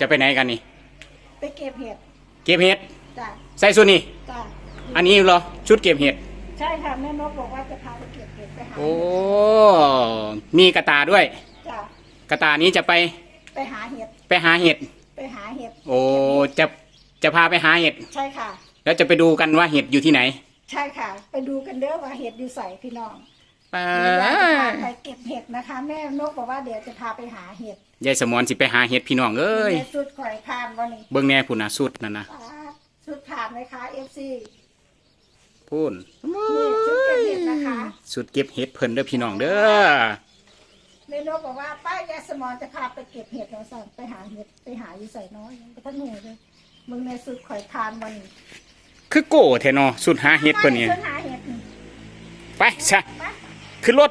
จะไปไหนกันนี่ ไปเก็บเห็ดเก็บเห็ดจ้ะใส่สุดนี่ จ้ะอันนี้เหรอ ชุดเก็บเห็ด ใช่ค่ะแม่นกบอกว่าจะพาไปเก็บเห็ดไปหาโอ้เห็ดมีกระตาด้วย จ้ะกระตานี้จะไปไปหาเห็ดไปหาเห็ด ไปหาเห็ดโอ้ จะจะพาไปหาเห็ด ใช่ค่ะ แล้วจะไปดูกันว่าเห็ดอยู่ที่ไหนใช่ค่ะ ไปดูกันเด้อว่าเห็ดอยู่ใส่พี่น้องไปเดี๋ยวจะพาไป เก็บเห็ดนะคะ แม่นกบอกว่าเดี๋ยวจะพาไปหาเห็ดยายสมอนสิไปหาเห็ดพี่น้องเอ้ยในสุดข่อยพานวันนี้เบิ่งแน่พุ่นนะสุดนั่นนะอ่าสุดผ่านไหมคะเอฟซีพุ่นนี่ชุดเก็บเห็ดนะคะสุดเก็บเห็ดเพิ่นเด้อพี่น้องเด้อแม่นกบอกว่าป้ายาสมอนจะพาไปเก็บเห็ดเราสั่งไปหาเห็ดไปหาอยู่ใส่น้อยยังไปทั้งหนูเลยมึงในสุดข่อยพานวันนี้คือโก้แท้เนาะสุดหาเห็ดเพิ่นนี่ไปหาเห็ดนี่ไปซะไป ขึ้นรถ